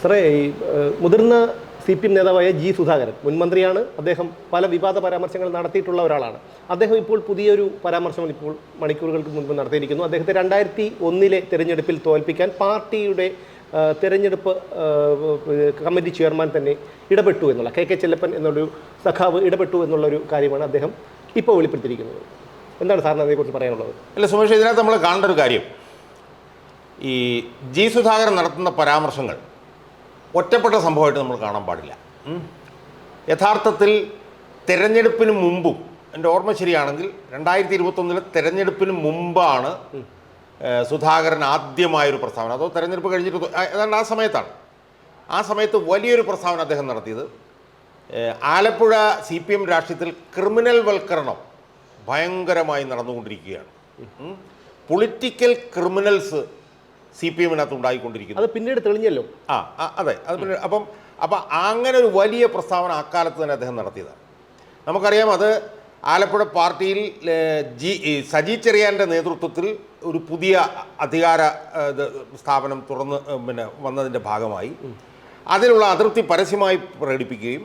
സാറേ ഈ മുതിർന്ന സി പി എം നേതാവായ ജി സുധാകരൻ മുൻമന്ത്രിയാണ് അദ്ദേഹം പല വിവാദ പരാമർശങ്ങൾ നടത്തിയിട്ടുള്ള ഒരാളാണ്. അദ്ദേഹം ഇപ്പോൾ പുതിയൊരു പരാമർശം ഇപ്പോൾ മണിക്കൂറുകൾക്ക് മുൻപ് നടത്തിയിരിക്കുന്നു. അദ്ദേഹത്തെ രണ്ടായിരത്തി ഒന്നിലെ തെരഞ്ഞെടുപ്പിൽ തോൽപ്പിക്കാൻ പാർട്ടിയുടെ തെരഞ്ഞെടുപ്പ് കമ്മിറ്റി ചെയർമാൻ തന്നെ ഇടപെട്ടു എന്നുള്ള കെ കെ ചെല്ലപ്പൻ എന്നൊരു സഖാവ് ഇടപെട്ടു എന്നുള്ളൊരു കാര്യമാണ് അദ്ദേഹം ഇപ്പോൾ വെളിപ്പെടുത്തിയിരിക്കുന്നത്. എന്താണ് സാറിന് അതേക്കുറിച്ച് പറയാനുള്ളത്? അല്ല സുമേഷ് ഇതിനകത്ത് നമ്മൾ കാണേണ്ട ഒരു കാര്യം. ഈ ജി സുധാകരൻ നടത്തുന്ന പരാമർശങ്ങൾ ഒറ്റപ്പെട്ട സംഭവമായിട്ട് നമ്മൾ കാണാൻ പാടില്ല. യഥാർത്ഥത്തിൽ തിരഞ്ഞെടുപ്പിന് മുമ്പും എന്റെ ഓർമ്മ ശരിയാണെങ്കിൽ രണ്ടായിരത്തി ഇരുപത്തൊന്നിലെ തെരഞ്ഞെടുപ്പിന് മുമ്പാണ് സുധാകരൻ ആദ്യമായൊരു പ്രസ്താവന. അതോ തെരഞ്ഞെടുപ്പ് കഴിഞ്ഞിട്ട് ഏതാണ്ട് ആ സമയത്താണ്. ആ സമയത്ത് വലിയൊരു പ്രസ്താവന അദ്ദേഹം നടത്തിയത്. ആലപ്പുഴ സി പി എം രാഷ്ട്രീയത്തിൽ ക്രിമിനൽ വൽക്കരണം ഭയങ്കരമായി നടന്നുകൊണ്ടിരിക്കുകയാണ്. പൊളിറ്റിക്കൽ ക്രിമിനൽസ് സി പി എമ്മിനകത്ത് ഉണ്ടായിക്കൊണ്ടിരിക്കുന്നു. അത് പിന്നീട് തെളിഞ്ഞല്ലോ. ആ അതെ അത് പിന്നെ അപ്പം അപ്പം അങ്ങനെ ഒരു വലിയ പ്രസ്താവന അക്കാലത്ത് തന്നെ അദ്ദേഹം നടത്തിയതാണ്. നമുക്കറിയാം അത് ആലപ്പുഴ പാർട്ടിയിൽ ജി സജി ചെറിയാന്റെ നേതൃത്വത്തിൽ ഒരു പുതിയ അധികാര സ്ഥാപനം തുറന്ന് പിന്നെ വന്നതിന്റെ ഭാഗമായി. അതിലുള്ള അതിർത്തി പരസ്യമായി പ്രകടിപ്പിക്കുകയും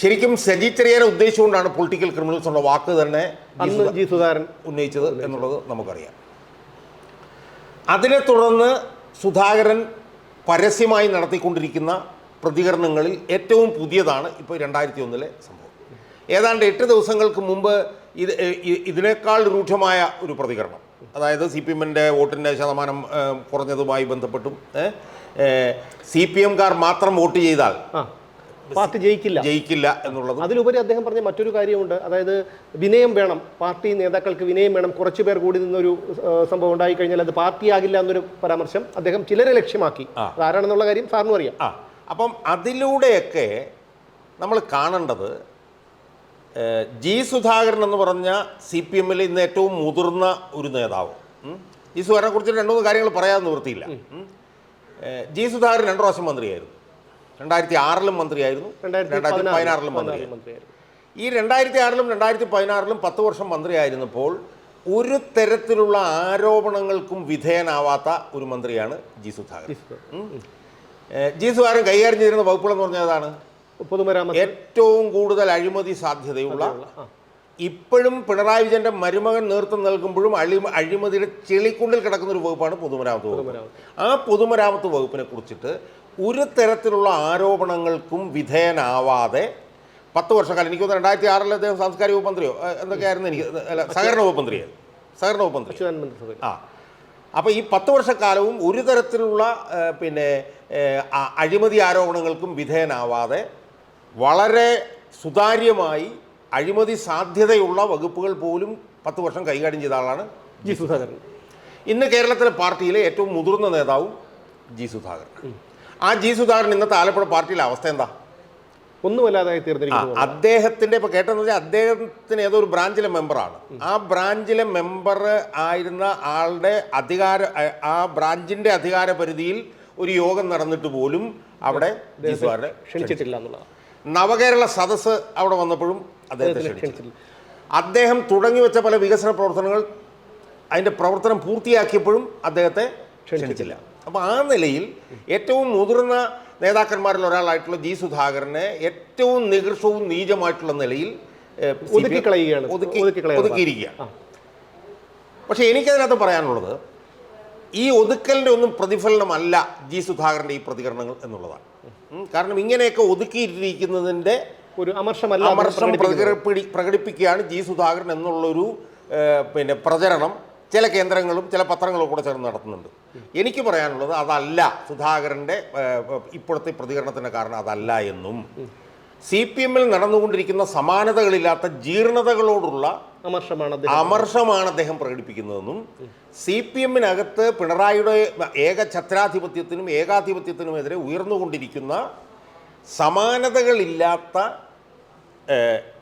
ശരിക്കും സജി ചെറിയാനെ ഉദ്ദേശിച്ചുകൊണ്ടാണ് പൊളിറ്റിക്കൽ ക്രിമിനൽസ് എന്നുള്ള വാക്ക് തന്നെ ജി സുധാകരൻ ഉന്നയിച്ചത് എന്നുള്ളത് നമുക്കറിയാം. അതിനെ തുടർന്ന് സുധാകരൻ പരസ്യമായി നടത്തിക്കൊണ്ടിരിക്കുന്ന പ്രതികരണങ്ങളിൽ ഏറ്റവും പുതിയതാണ് ഇപ്പോൾ രണ്ടായിരത്തി ഒന്നിലെ സംഭവം. ഏതാണ്ട് എട്ട് ദിവസങ്ങൾക്ക് മുമ്പ് ഇത് ഇതിനേക്കാൾ രൂക്ഷമായ ഒരു പ്രതികരണം. അതായത് സി പി എമ്മിന്റെ വോട്ടിന്റെ ശതമാനം കുറഞ്ഞതുമായി ബന്ധപ്പെട്ടും സി പി എംകാർ മാത്രം വോട്ട് ചെയ്താൽ പാർട്ടി ജയിക്കില്ല. ജയിക്കില്ല എന്നുള്ളത് അതിലുപരി അദ്ദേഹം പറഞ്ഞ മറ്റൊരു കാര്യമുണ്ട്. അതായത് വിനയം വേണം. പാർട്ടി നേതാക്കൾക്ക് വിനയം വേണം. കുറച്ചു പേർ കൂടി നിന്നൊരു സംഭവം ഉണ്ടായി കഴിഞ്ഞാൽ അത് പാർട്ടിയാകില്ല എന്നൊരു പരാമർശം അദ്ദേഹം ചിലരെ ലക്ഷ്യമാക്കി. ആരാണെന്നുള്ള കാര്യം സാറിനും അറിയാം. ആ. അപ്പം അതിലൂടെയൊക്കെ നമ്മൾ കാണേണ്ടത് ജി സുധാകരൻ എന്ന് പറഞ്ഞ സി പി എമ്മിൽ ഇന്ന് ഏറ്റവും മുതിർന്ന ഒരു നേതാവ്. ജി സുധാകരനെ കുറിച്ച് രണ്ടു മൂന്ന് കാര്യങ്ങൾ പറയാൻ നിവൃത്തിയില്ല. ജി സുധാകരൻ രണ്ടു പ്രാവശ്യം മന്ത്രിയായിരുന്നു. രണ്ടായിരത്തി ആറിലും മന്ത്രിയായിരുന്നു. രണ്ടായിരത്തി പതിനാറിലും മന്ത്രി മന്ത്രിയായിരുന്നു ഈ രണ്ടായിരത്തി ആറിലും രണ്ടായിരത്തി പതിനാറിലും പത്ത് വർഷം മന്ത്രിയായിരുന്നപ്പോൾ ഒരു തരത്തിലുള്ള ആരോപണങ്ങൾക്കും വിധേയനാവാത്ത ഒരു മന്ത്രിയാണ് ജി സുധാകരൻ. ജി സുധാകരൻ. കൈകാര്യം ചെയ്തിരുന്ന വകുപ്പുകളെന്ന് പറഞ്ഞാൽ അതാണ് പൊതുമരാമത്ത് ഏറ്റവും കൂടുതൽ അഴിമതി സാധ്യതയുള്ള ഇപ്പോഴും പിണറായി വിജയന്റെ മരുമകൻ നേതൃത്വം നൽകുമ്പോഴും അഴി അഴിമതിയുടെ ചെളിക്കുണ്ടിൽ കിടക്കുന്ന ഒരു വകുപ്പാണ് പൊതുമരാമത്ത് വകുപ്പ്. ആ പൊതുമരാമത്ത് വകുപ്പിനെ കുറിച്ചിട്ട് ഒരു തരത്തിലുള്ള ആരോപണങ്ങൾക്കും വിധേയനാവാതെ പത്ത് വർഷക്കാലം എനിക്ക് തോന്നുന്നു രണ്ടായിരത്തി ആറിൽ അദ്ദേഹം സാംസ്കാരിക വകുപ്പ് മന്ത്രിയോ എന്തൊക്കെയായിരുന്നു എനിക്ക് അല്ല സഹകരണ വകുപ്പ് മന്ത്രിയോ സഹകരണ വകുപ്പ് മന്ത്രി ആ. അപ്പോൾ ഈ പത്ത് വർഷക്കാലവും ഒരു തരത്തിലുള്ള പിന്നെ അഴിമതി ആരോപണങ്ങൾക്കും വിധേയനാവാതെ വളരെ സുതാര്യമായി അഴിമതി സാധ്യതയുള്ള വകുപ്പുകൾ പോലും പത്ത് വർഷം കൈകാര്യം ചെയ്ത ആളാണ് ജി സുധാകരൻ. ഇന്ന് കേരളത്തിലെ പാർട്ടിയിലെ ഏറ്റവും മുതിർന്ന നേതാവും ജി സുധാകരൻ. ആ ജി സുധാകരൻ ഇന്നത്തെ ആലപ്പുഴ പാർട്ടിയിലെ അവസ്ഥ എന്താ? ഒന്നുമല്ലാതായി തീർന്നിരിക്കുന്നു അദ്ദേഹത്തിന്റെ ഇപ്പൊ കേട്ടെന്ന് വെച്ചാൽ അദ്ദേഹത്തിന് ഏതോ ഒരു ബ്രാഞ്ചിലെ മെമ്പറാണ്. ആ ബ്രാഞ്ചിലെ മെമ്പർ ആയിരുന്ന ആളുടെ അധികാര ആ- ബ്രാഞ്ചിന്റെ അധികാര പരിധിയിൽ ഒരു യോഗം നടന്നിട്ട് പോലും അവിടെ ക്ഷണിച്ചിട്ടില്ല എന്നുള്ളതാണ്. നവകേരള സദസ്സ് അവിടെ വന്നപ്പോഴും അദ്ദേഹത്തെ അദ്ദേഹം തുടങ്ങി വെച്ച പല വികസന പ്രവർത്തനങ്ങൾ അതിന്റെ പ്രവർത്തനം പൂർത്തിയാക്കിയപ്പോഴും അദ്ദേഹത്തെ ക്ഷണിച്ചില്ല. അപ്പോൾ ആ നിലയിൽ ഏറ്റവും മുതിർന്ന നേതാക്കന്മാരിൽ ഒരാളായിട്ടുള്ള ജി സുധാകരനെ ഏറ്റവും നികൃഷവും നീചമായിട്ടുള്ള നിലയിൽ ഒതുക്കിക്കളയുകയാണ്. ഒതുക്കിയിരിക്കുകയാണ്. പക്ഷേ എനിക്കതിനകത്ത് പറയാനുള്ളത് ഈ ഒതുക്കലിന്റെ ഒന്നും പ്രതിഫലനമല്ല ജി സുധാകരന്റെ ഈ പ്രതികരണങ്ങൾ എന്നുള്ളതാണ് കാരണം ഇങ്ങനെയൊക്കെ ഒതുക്കിയിട്ടിരിക്കുന്നതിന്റെ ഒരു അമർഷമല്ല അമർഷം. പ്രകടിപ്പിക്കുകയാണ് ജി സുധാകരൻ എന്നുള്ളൊരു പിന്നെ പ്രചരണം ചില കേന്ദ്രങ്ങളും ചില പത്രങ്ങളും കൂടെ ചേർന്ന് നടത്തുന്നുണ്ട്. എനിക്ക് പറയാനുള്ളത് അതല്ല സുധാകരന്റെ ഇപ്പോഴത്തെ പ്രതികരണത്തിന്റെ കാരണം അതല്ല എന്നും. സി പി എമ്മിൽ നടന്നുകൊണ്ടിരിക്കുന്ന സമാനതകളില്ലാത്ത ജീർണതകളോടുള്ള അമർഷമാണ് അദ്ദേഹം പ്രകടിപ്പിക്കുന്നതെന്നും. സി പി എമ്മിനകത്ത് പിണറായിയുടെ ഏക ഛത്രാധിപത്യത്തിനും ഏകാധിപത്യത്തിനുമെതിരെ ഉയർന്നുകൊണ്ടിരിക്കുന്ന സമാനതകളില്ലാത്ത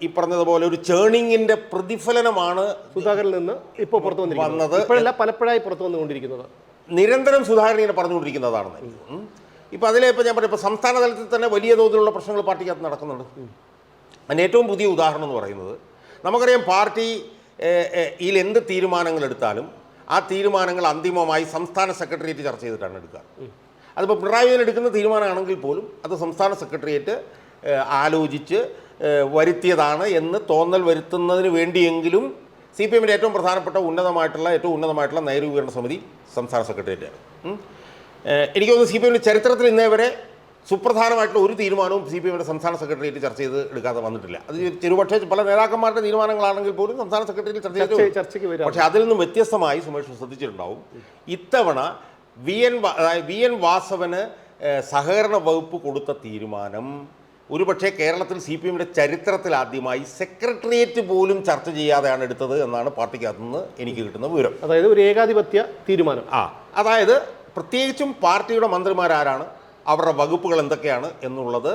ഈ പറഞ്ഞതുപോലെ ഒരു ചേണിങ്ങിന്റെ പ്രതിഫലനമാണ് സുധാകരിൽ നിന്ന് ഇപ്പോൾ പുറത്തു വന്നത്. ഇപ്പോഴല്ല പലപ്പോഴായി പുറത്തു വന്നുകൊണ്ടിരിക്കുന്നത്. നിരന്തരം സുധാകരൻ ഇങ്ങനെ പറഞ്ഞുകൊണ്ടിരിക്കുന്നതാണ്. എനിക്ക് തോന്നുന്നു. ഇപ്പം അതിലെ ഇപ്പം ഞാൻ പറയാം ഇപ്പം സംസ്ഥാന തലത്തിൽ തന്നെ വലിയ തോതിലുള്ള പ്രശ്നങ്ങൾ പാർട്ടിക്കകത്ത് നടക്കുന്നുണ്ട്. അതിന് ഏറ്റവും പുതിയ ഉദാഹരണം എന്ന് പറയുന്നത് നമുക്കറിയാം പാർട്ടി ഇതിൽ എന്ത് തീരുമാനങ്ങൾ എടുത്താലും ആ തീരുമാനങ്ങൾ അന്തിമമായി സംസ്ഥാന സെക്രട്ടേറിയറ്റ് ചർച്ച ചെയ്തിട്ടാണ് എടുക്കുക. അതിപ്പോൾ പിണറായി വിജയൻ എടുക്കുന്ന തീരുമാനമാണെങ്കിൽ പോലും അത് സംസ്ഥാന സെക്രട്ടേറിയറ്റ് ആലോചിച്ച് വരുത്തിയതാണ് എന്ന് തോന്നൽ വരുത്തുന്നതിന് വേണ്ടിയെങ്കിലും സി പി എമ്മിന്റെ ഏറ്റവും പ്രധാനപ്പെട്ട ഉന്നതമായിട്ടുള്ള ഏറ്റവും ഉന്നതമായിട്ടുള്ള നയരൂപീകരണ സമിതി സംസ്ഥാന സെക്രട്ടേറിയറ്റാണ് എനിക്ക് തോന്നുന്നു സി പി എമ്മിന്റെ ചരിത്രത്തിൽ ഇന്നേ വരെ സുപ്രധാനമായിട്ടുള്ള ഒരു തീരുമാനവും സി പി എമ്മിന്റെ സംസ്ഥാന സെക്രട്ടേറിയറ്റ് ചർച്ച ചെയ്ത് എടുക്കാതെ വന്നിട്ടില്ല. അത് ചെറുപക്ഷേ പല നേതാക്കന്മാരുടെ തീരുമാനങ്ങളാണെങ്കിൽ പോലും സംസ്ഥാന സെക്രട്ടേറിയറ്റ് ചർച്ച ചെയ്ത് ചർച്ച- ചർച്ചയ്ക്ക് വരാം പക്ഷെ അതിൽ നിന്നും വ്യത്യസ്തമായി സുമേഷ് ശ്രദ്ധിച്ചിട്ടുണ്ടാവും. ഇത്തവണ വി എൻ വി എൻ വാസവന് സഹകരണ വകുപ്പ് കൊടുത്ത തീരുമാനം ഒരുപക്ഷെ കേരളത്തിൽ സി പി എമ്മിന്റെ ചരിത്രത്തിൽ ആദ്യമായി സെക്രട്ടേറിയറ്റ് പോലും ചർച്ച ചെയ്യാതെയാണ് എടുത്തത് എന്നാണ് പാർട്ടിക്കകത്തു നിന്ന് എനിക്ക് കിട്ടുന്ന വിവരം. അതായത് ഒരു ഏകാധിപത്യ തീരുമാനം. ആ അതായത് പ്രത്യേകിച്ചും പാർട്ടിയുടെ മന്ത്രിമാരാരാണ് അവരുടെ വകുപ്പുകൾ എന്തൊക്കെയാണ് എന്നുള്ളത്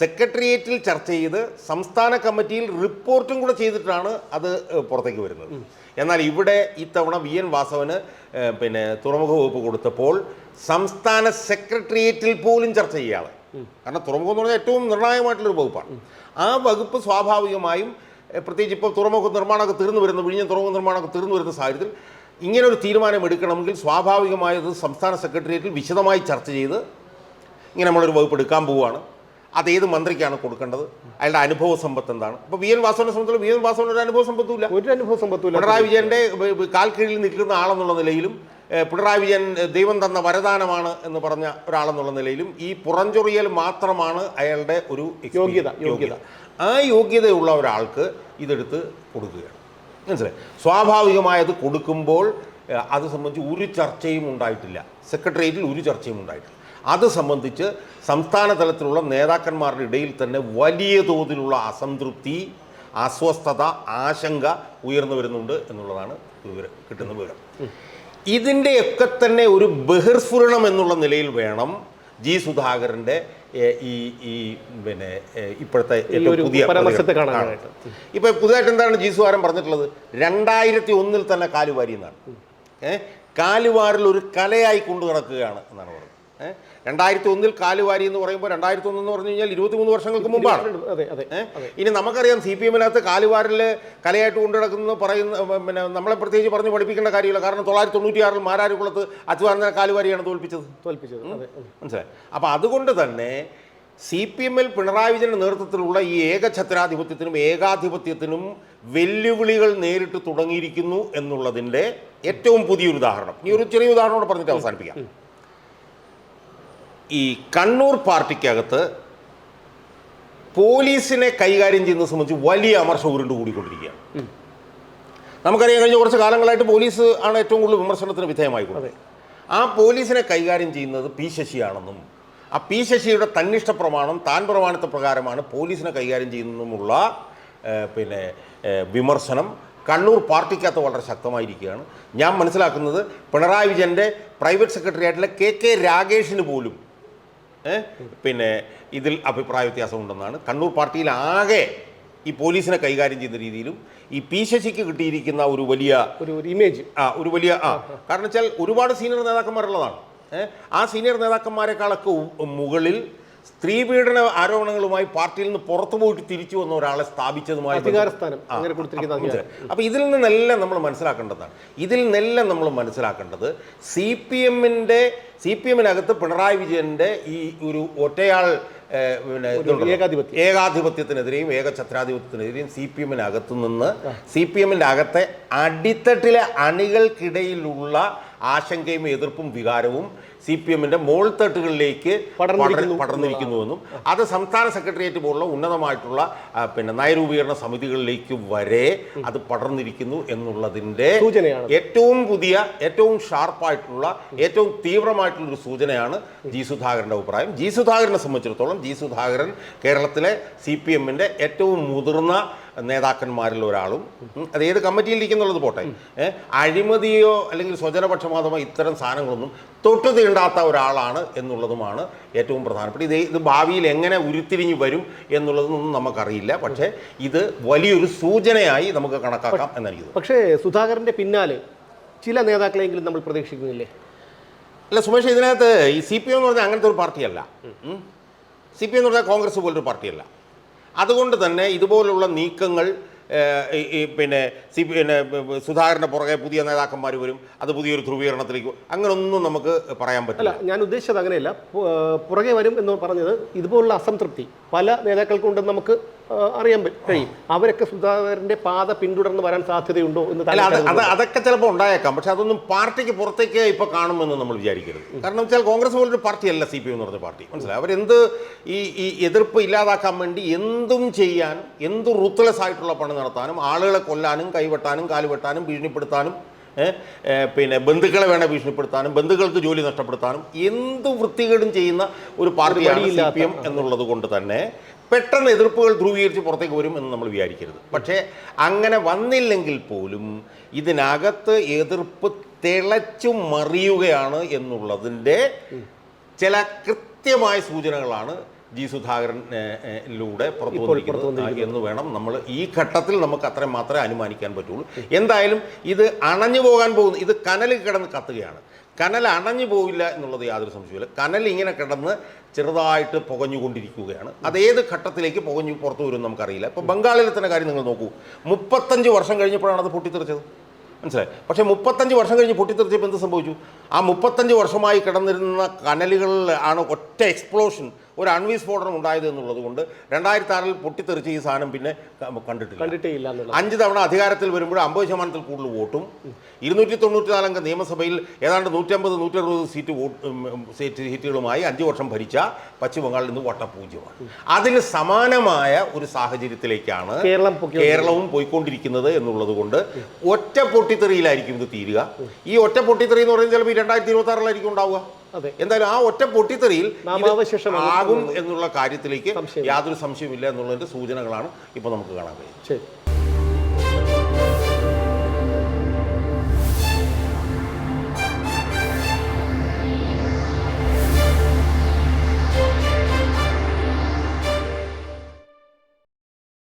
സെക്രട്ടേറിയറ്റിൽ ചർച്ച ചെയ്ത് സംസ്ഥാന കമ്മിറ്റിയിൽ റിപ്പോർട്ടും കൂടെ ചെയ്തിട്ടാണ് അത് പുറത്തേക്ക് വരുന്നത്. എന്നാൽ ഇവിടെ ഇത്തവണ വി എൻ വാസവന് പിന്നെ തുറമുഖ വകുപ്പ് കൊടുത്തപ്പോൾ സംസ്ഥാന സെക്രട്ടേറിയറ്റിൽ പോലും ചർച്ച ചെയ്യാതെ കാരണം തുറമുഖം എന്ന് പറഞ്ഞാൽ ഏറ്റവും നിർണായകമായിട്ടുള്ളൊരു വകുപ്പാണ്. ആ വകുപ്പ് സ്വാഭാവികമായും പ്രത്യേകിച്ച് ഇപ്പോൾ തുറമുഖ നിർമ്മാണമൊക്കെ തീർന്നു വരുന്ന വിഴിഞ്ഞ തുറമുഖ നിർമ്മാണമൊക്കെ തീർന്നു വരുന്ന സാഹചര്യത്തിൽ ഇങ്ങനെ ഒരു തീരുമാനം എടുക്കണമെങ്കിൽ സ്വാഭാവികമായത് സംസ്ഥാന സെക്രട്ടേറിയറ്റിൽ വിശദമായി ചർച്ച ചെയ്ത് ഇങ്ങനെ നമ്മളൊരു വകുപ്പ് എടുക്കാൻ പോവുകയാണ്. അത് ഏത് മന്ത്രിക്കാണ് കൊടുക്കേണ്ടത്? അയാളുടെ അനുഭവ സമ്പത്ത് എന്താണ്? ഇപ്പൊ വി എൻ വാസവനെ സംബന്ധിച്ചുള്ള വി എൻ വാസവൻ ഒരു അനുഭവ സമ്പത്തുമില്ല. ഒരു അനുഭവ സമ്പത്തുമില്ല. പിണറായി വിജയന്റെ കാൽ കീഴിൽ നിൽക്കുന്ന ആളെന്നുള്ള നിലയിലും പിണറായി വിജയൻ ദൈവം തന്ന വരദാനമാണ് എന്ന് പറഞ്ഞ ഒരാളെന്നുള്ള നിലയിലും ഈ പുറഞ്ചൊറിയൽ മാത്രമാണ് അയാളുടെ ഒരു യോഗ്യത, യോഗ്യത. ആ യോഗ്യതയുള്ള ഒരാൾക്ക് ഇതെടുത്ത് കൊടുക്കുകയാണ്. മനസ്സിലായി? സ്വാഭാവികമായത് കൊടുക്കുമ്പോൾ അത് സംബന്ധിച്ച് ഒരു ചർച്ചയും ഉണ്ടായിട്ടില്ല. സെക്രട്ടേറിയറ്റിൽ ഒരു ചർച്ചയും ഉണ്ടായിട്ടില്ല. അത് സംബന്ധിച്ച് സംസ്ഥാന തലത്തിലുള്ള നേതാക്കന്മാരുടെ ഇടയിൽ തന്നെ വലിയ തോതിലുള്ള അസംതൃപ്തി അസ്വസ്ഥത ആശങ്ക ഉയർന്നു വരുന്നുണ്ട് എന്നുള്ളതാണ് വിവരം കിട്ടുന്ന വിവരം. ഇതിന്റെയൊക്കെ തന്നെ ഒരു ബഹിർസ്ഫുരണം എന്നുള്ള നിലയിൽ വേണം ജി സുധാകരന്റെ ഈ ഈ പിന്നെ ഇപ്പോഴത്തെ ഏറ്റവും പുതിയ പരാമർശത്തെ കാണാനായിട്ട്. ഇപ്പൊ പുതുതായിട്ട് എന്താണ് ജി സുധാകരൻ പറഞ്ഞിട്ടുള്ളത്? രണ്ടായിരത്തി ഒന്നിൽ തന്നെ കാലുവാരി എന്നാണ്. ഏഹ് കാലുവാരിൽ ഒരു കലയായി കൊണ്ടു നടക്കുകയാണ് എന്നാണ് പറഞ്ഞത്. രണ്ടായിരത്തി ഒന്നിൽ കാലുവാരി എന്ന് പറയുമ്പോൾ രണ്ടായിരത്തി ഒന്ന് എന്ന് പറഞ്ഞു കഴിഞ്ഞാൽ ഇരുപത്തിമൂന്ന് വർഷങ്ങൾക്ക് മുമ്പാണ്. ഇനി നമുക്കറിയാം സി പി എമ്മിനകത്ത് കാലുവാരിൽ കലയായിട്ട് കൊണ്ടുനടക്കുന്നു പറയുന്ന പിന്നെ നമ്മളെ പ്രത്യേകിച്ച് പറഞ്ഞു പഠിപ്പിക്കേണ്ട കാര്യമില്ല. കാരണം തൊള്ളായിരത്തി തൊണ്ണൂറ്റിയാറിൽ മാരാരിക്കുളത്ത് അച്യുതാനന്ദ കാലുവാരിയാണ് തോൽപ്പിച്ചത്. തോൽപ്പിച്ചത്. മനസ്സിലായി? അപ്പോൾ അതുകൊണ്ട് തന്നെ സി പി എമ്മിൽ പിണറായി വിജയന്റെ നേതൃത്വത്തിലുള്ള ഈ ഏകഛത്രാധിപത്യത്തിനും ഏകാധിപത്യത്തിനും വെല്ലുവിളികൾ നേരിട്ട് തുടങ്ങിയിരിക്കുന്നു എന്നുള്ളതിന്റെ ഏറ്റവും പുതിയൊരു ഉദാഹരണം. ഈ ഒരു ചെറിയ ഉദാഹരണം കൂടെ പറഞ്ഞിട്ട് അവസാനിപ്പിക്കാം. ഈ കണ്ണൂർ പാർട്ടിക്കകത്ത് പോലീസിനെ കൈകാര്യം ചെയ്യുന്നത് സംബന്ധിച്ച് വലിയ അമർഷം ഉരുണ്ട് കൂടിക്കൊണ്ടിരിക്കുകയാണ്. നമുക്കറിയാം കഴിഞ്ഞ കുറച്ച് കാലങ്ങളായിട്ട് പോലീസ് ആണ് ഏറ്റവും കൂടുതൽ വിമർശനത്തിന് വിധേയമായിക്കൊണ്ടത് ആ പോലീസിനെ കൈകാര്യം ചെയ്യുന്നത് പി ശശിയാണെന്നും ആ പി ശശിയുടെ തന്നിഷ്ട പ്രമാണം താൻ പ്രമാണത്തെ പ്രകാരമാണ് പോലീസിനെ കൈകാര്യം ചെയ്യുന്നതുമുള്ള പിന്നെ വിമർശനം കണ്ണൂർ പാർട്ടിക്കകത്ത് വളരെ ശക്തമായിരിക്കുകയാണ്. ഞാൻ മനസ്സിലാക്കുന്നത് പിണറായി വിജയന്റെ പ്രൈവറ്റ് സെക്രട്ടറി ആയിട്ടുള്ള കെ കെ രാഗേഷിന് പോലും? പിന്നെ ഇതിൽ അഭിപ്രായ വ്യത്യാസം ഉണ്ടെന്നാണ് കണ്ണൂർ പാർട്ടിയിൽ ആകെ ഈ പോലീസിനെ കൈകാര്യം ചെയ്യുന്ന രീതിയിലും ഈ പി ശശിക്ക് കിട്ടിയിരിക്കുന്ന ഒരു വലിയ ഒരു ഒരു ഇമേജ് ആ ഒരു വലിയ ആ. കാരണം വെച്ചാൽ ഒരുപാട് സീനിയർ നേതാക്കന്മാരുള്ളതാണ്? ആ സീനിയർ നേതാക്കന്മാരെക്കാളൊക്കെ മുകളിൽ സ്ത്രീ പീഡന ആരോപണങ്ങളുമായി പാർട്ടിയിൽ നിന്ന് പുറത്തു പോയിട്ട് തിരിച്ചു വന്ന ഒരാളെ സ്ഥാപിച്ചതുമായി അപ്പോൾ ഇതിൽ നിന്നെല്ലാം നമ്മൾ മനസ്സിലാക്കേണ്ടതാണ്. ഇതിൽ നിന്നെല്ലാം നമ്മൾ മനസ്സിലാക്കേണ്ടത് സി പി എമ്മിന്റെ സി പി എമ്മിനകത്ത് പിണറായി വിജയന്റെ ഈ ഒരു ഒറ്റയാൾ പിന്നെ ഏകാധിപത്യം. ഏകാധിപത്യത്തിനെതിരെയും ഏകഛത്രാധിപത്യത്തിനെതിരെയും സി പി എമ്മിനകത്തു നിന്ന് സി പി എമ്മിന്റെ അകത്തെ അടിത്തട്ടിലെ അണികൾക്കിടയിലുള്ള ആശങ്കയും എതിർപ്പും വികാരവും സി പി എമ്മിന്റെ മോൾ തട്ടുകളിലേക്ക് പടർന്നിരിക്കുന്നുവെന്നും അത് സംസ്ഥാന സെക്രട്ടേറിയറ്റ് പോലുള്ള ഉന്നതമായിട്ടുള്ള പിന്നെ നയരൂപീകരണ സമിതികളിലേക്ക് വരെ അത് പടർന്നിരിക്കുന്നു എന്നുള്ളതിന്റെ സൂചനയാണ്. ഏറ്റവും പുതിയ ഏറ്റവും ഷാർപ്പായിട്ടുള്ള ഏറ്റവും തീവ്രമായിട്ടുള്ള ഒരു സൂചനയാണ് ജി സുധാകരന്റെ അഭിപ്രായം. ജി സുധാകരനെ സംബന്ധിച്ചിടത്തോളം ജി സുധാകരൻ കേരളത്തിലെ സി പി എമ്മിന്റെ ഏറ്റവും മുതിർന്ന നേതാക്കന്മാരിൽ ഒരാളും അത് ഏത് കമ്മിറ്റിയിലിരിക്കുന്നുള്ളത് പോട്ടെ. അഴിമതിയോ അല്ലെങ്കിൽ സ്വജനപക്ഷപാതമോ ഇത്തരം സാധനങ്ങളൊന്നും തൊട്ടു തീണ്ടാത്ത ഒരാളാണ് എന്നുള്ളതുമാണ് ഏറ്റവും പ്രധാനപ്പെട്ട ഇത് ഇത് ഭാവിയിൽ എങ്ങനെ ഉരുത്തിരിഞ്ഞ് വരും എന്നുള്ളതൊന്നും നമുക്കറിയില്ല. പക്ഷേ ഇത് വലിയൊരു സൂചനയായി നമുക്ക് കണക്കാക്കാം എന്നെനിക്ക് പക്ഷേ സുധാകരന്റെ പിന്നാലെ ചില നേതാക്കളെങ്കിലും നമ്മൾ പ്രതീക്ഷിക്കുന്നില്ലേ? അല്ല സുമേഷ് ഇതിനകത്ത് ഈ സി പി എം എന്ന് പറഞ്ഞാൽ അങ്ങനത്തെ ഒരു പാർട്ടിയല്ല. സി പി എം എന്ന് പറഞ്ഞാൽ കോൺഗ്രസ് പോലൊരു പാർട്ടിയല്ല. അതുകൊണ്ട് തന്നെ ഇതുപോലുള്ള നീക്കങ്ങൾ പിന്നെ സി പിന്നെ സുധാകരന്റെ പുറകെ പുതിയ നേതാക്കന്മാർ വരും അത് പുതിയൊരു ധ്രുവീകരണത്തിലേക്ക്. അങ്ങനൊന്നും നമുക്ക് പറയാൻ പറ്റില്ല ഞാൻ ഉദ്ദേശിച്ചത് അങ്ങനെയല്ല പുറകെ വരും എന്ന് പറഞ്ഞത് ഇതുപോലുള്ള അസംതൃപ്തി പല നേതാക്കൾക്കുണ്ടെന്ന് നമുക്ക് അറിയാൻ കഴിയും. അവരൊക്കെ സുധാകരന്റെ പാത പിന്തുടർന്ന് വരാൻ സാധ്യതയുണ്ടോ എന്ന് അല്ല അത് അതൊക്കെ ചിലപ്പോൾ ഉണ്ടായേക്കാം. പക്ഷെ അതൊന്നും പാർട്ടിക്ക് പുറത്തേക്ക് ഇപ്പോൾ കാണുമെന്ന് നമ്മൾ വിചാരിക്കരുത്. കാരണം വെച്ചാൽ കോൺഗ്രസ് പോലൊരു പാർട്ടിയല്ല സി പി എം എന്ന് പറഞ്ഞ പാർട്ടി. മനസ്സിലായി? അവരെന്ത് ഈ ഈ എതിർപ്പ് ഇല്ലാതാക്കാൻ വേണ്ടി എന്തും ചെയ്യാൻ എന്ത് റൂത്ത്ലെസ് ആയിട്ടുള്ള പണി നടത്താനും ആളുകളെ കൊല്ലാനും കൈവെട്ടാനും കാലുവെട്ടാനും ഭീഷണിപ്പെടുത്താനും പിന്നെ ബന്ധുക്കളെ വേണേൽ ഭീഷണിപ്പെടുത്താനും ബന്ധുക്കൾക്ക് ജോലി നഷ്ടപ്പെടുത്താനും എന്ത് വൃത്തികേടും ചെയ്യുന്ന ഒരു പാർട്ടിയാണ് സി പി എം എന്നുള്ളത് കൊണ്ട് തന്നെ പെട്ടെന്ന് എതിർപ്പുകൾ ധ്രുവീകരിച്ച് പുറത്തേക്ക് വരും എന്ന് നമ്മൾ വിചാരിക്കരുത്. പക്ഷേ അങ്ങനെ വന്നില്ലെങ്കിൽ പോലും ഇതിനകത്ത് എതിർപ്പ് തിളച്ചു മറിയുകയാണ് എന്നുള്ളതിന്റെ ചില കൃത്യമായ സൂചനകളാണ് ജി സുധാകരനിലൂടെ പുറത്തു വന്നിരിക്കുന്നത് എന്ന് വേണം നമ്മൾ ഈ ഘട്ടത്തിൽ നമുക്ക് അത്രയും മാത്രമേ അനുമാനിക്കാൻ പറ്റുള്ളൂ. എന്തായാലും ഇത് അണഞ്ഞു പോകാൻ പോകുന്നു ഇത് കനലിൽ കിടന്ന് കത്തുകയാണ്. കനൽ അണഞ്ഞു പോവില്ല എന്നുള്ളത് യാതൊരു സംശയമില്ല കനൽ ഇങ്ങനെ കിടന്ന് ചെറുതായിട്ട് പുകഞ്ഞുകൊണ്ടിരിക്കുകയാണ്. അത് ഏത് ഘട്ടത്തിലേക്ക് പുകഞ്ഞു പുറത്തു വരും നമുക്കറിയില്ല. ഇപ്പോൾ ബംഗാളിലെ തന്നെ കാര്യം നിങ്ങൾ നോക്കൂ. മുപ്പത്തഞ്ച് വർഷം കഴിഞ്ഞപ്പോഴാണ് അത് പൊട്ടിത്തെറിച്ചത്. മനസ്സിലായി? പക്ഷേ മുപ്പത്തഞ്ച് വർഷം കഴിഞ്ഞ് പൊട്ടിത്തെറിച്ചപ്പോൾ എന്ത് സംഭവിച്ചു? ആ മുപ്പത്തഞ്ച് വർഷമായി കിടന്നിരുന്ന കനലുകളിൽ ആണ് ഒറ്റ എക്സ്പ്ലോഷൻ ഒരു അൺവിസ്ഫോടനം ഉണ്ടായത് എന്നുള്ളത് കൊണ്ട് രണ്ടായിരത്തി ആറിൽ പൊട്ടിത്തെറിച്ച് ഈ സാധനം പിന്നെ കണ്ടിട്ടില്ല. കണ്ടിട്ടില്ല കണ്ടിട്ടേ അഞ്ച് തവണ അധികാരത്തിൽ വരുമ്പോൾ അമ്പത് ശതമാനത്തിൽ കൂടുതൽ വോട്ടും. ഇരുന്നൂറ്റി തൊണ്ണൂറ്റി നാലംഗ നിയമസഭയിൽ ഏതാണ്ട് നൂറ്റമ്പത് നൂറ്ററുപത് സീറ്റ് വോട്ട് സീറ്റ് സീറ്റുകളുമായി അഞ്ച് വർഷം ഭരിച്ച പശ്ചിമ ബംഗാളിൽ നിന്ന് വട്ടപൂജ്യമാണ്. അതിന് സമാനമായ ഒരു സാഹചര്യത്തിലേക്കാണ് കേരളം കേരളവും പോയിക്കൊണ്ടിരിക്കുന്നത് എന്നുള്ളത് കൊണ്ട് ഒറ്റ പൊട്ടിത്തെറിയിലായിരിക്കും ഇത് തീരുക. ഈ ഒറ്റ പൊട്ടിത്തെറി എന്ന് പറയുന്നത് ചിലപ്പോൾ ഈ രണ്ടായിരത്തി ഇരുപത്തി ആറിലായിരിക്കും ഉണ്ടാവുക. എന്തായാലും ആ ഒറ്റ പൊട്ടിത്തെറിയിൽ ആകും എന്നുള്ള കാര്യത്തിലേക്ക് യാതൊരു സംശയമില്ല എന്നുള്ളതിന്റെ സൂചനകളാണ് ഇപ്പൊ നമുക്ക് കാണാൻ കഴിയും ശരി.